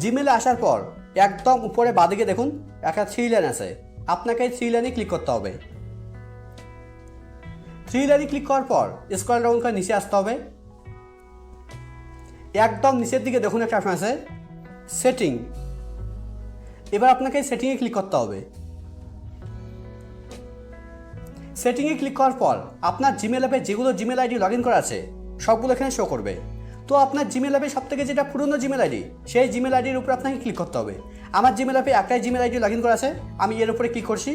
জিমেলে আসার পর একদম উপরে বাদিকে দেখুন, একটা থ্রি লাইন আছে। আপনাকে থ্রি লাইনে ক্লিক করতে হবে। থ্রি লাইনে ক্লিক করার পর স্কল ডাউন করে নিচে আসতে হবে। একদম নিচের দিকে দেখুন একটা অপশন আছে সেটিং এবার আপনাকে সেটিংয়ে ক্লিক করতে হবে। সেটিংয়ে ক্লিক করার পর আপনার জিমেল অ্যাপে যেগুলো জিমেল আইডি লগ ইন করা আছে, সবগুলো এখানে শো করবে। তো আপনার জিমেল অ্যাপে সব থেকে যেটা পুরনো জিমেল আইডি, সেই জিমেল আইডির উপর আপনাকে ক্লিক করতে হবে। আমার জিমেল অ্যাপে একটাই জিমেল আইডি লগ ইন করা আছে, আমি এর উপরে ক্লিক করছি।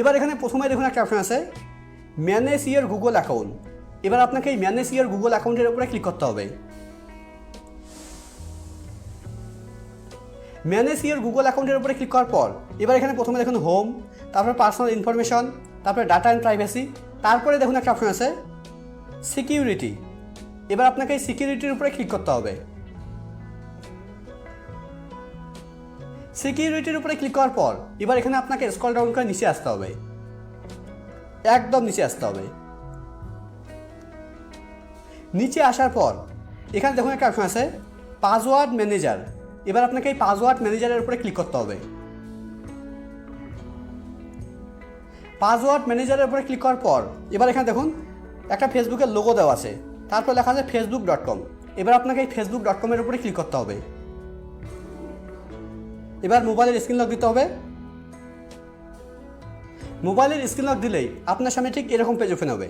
এবার এখানে প্রথমে দেখুন একটা অপশন আছে ম্যানেজ ইয়ার গুগল অ্যাকাউন্ট এবার আপনাকে এই ম্যানেজ ইয়ার গুগল অ্যাকাউন্টের উপরে ক্লিক করতে হবে। ম্যানেজ ইয়ার গুগল অ্যাকাউন্টের উপরে ক্লিক করার পর, এবার এখানে প্রথমে দেখুন হোম তারপরে পার্সোনাল ইনফরমেশন তারপরে ডাটা অ্যান্ড প্রাইভেসি তারপরে দেখুন একটা অপশন আছে সিকিউরিটি। এবার আপনাকে সিকিউরিটির উপরে ক্লিক করতে হবে। সিকিউরিটির উপরে ক্লিক করার পর এবার এখানে আপনাকে স্কল ডাউন করে নিচে আসতে হবে। একদম নিচে আসতে হবে। নিচে আসার পর এখানে দেখুন একটা অপশন আছে, পাসওয়ার্ড ম্যানেজার। এবার আপনাকে এই পাসওয়ার্ড ম্যানেজারের উপরে ক্লিক করতে হবে। পাসওয়ার্ড ম্যানেজারের উপরে ক্লিক করার পর এবার এখানে দেখুন একটা ফেসবুকের লোগো দেওয়া আছে। তারপর লেখা আছে ফেসবুক ডট কম এবার আপনাকে এই ফেসবুক ডট কমের উপরে ক্লিক করতে হবে। এবার মোবাইলের স্ক্রিন লক দিতে হবে। মোবাইলের স্ক্রিন লক দিলেই আপনার সামনে ঠিক এরকম পেজ ওপেন হবে।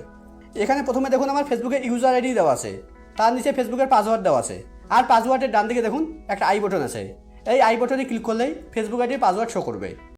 এখানে প্রথমে দেখুন আমার ফেসবুকের ইউজার আইডি দেওয়া আছে। তার নিচে ফেসবুকের পাসওয়ার্ড দেওয়া আছে। আর পাসওয়ার্ডের ডান দিকে দেখুন একটা আই বটন আছে। এই আই বটনে ক্লিক করলেই ফেসবুক আইডির পাসওয়ার্ড শো করবে।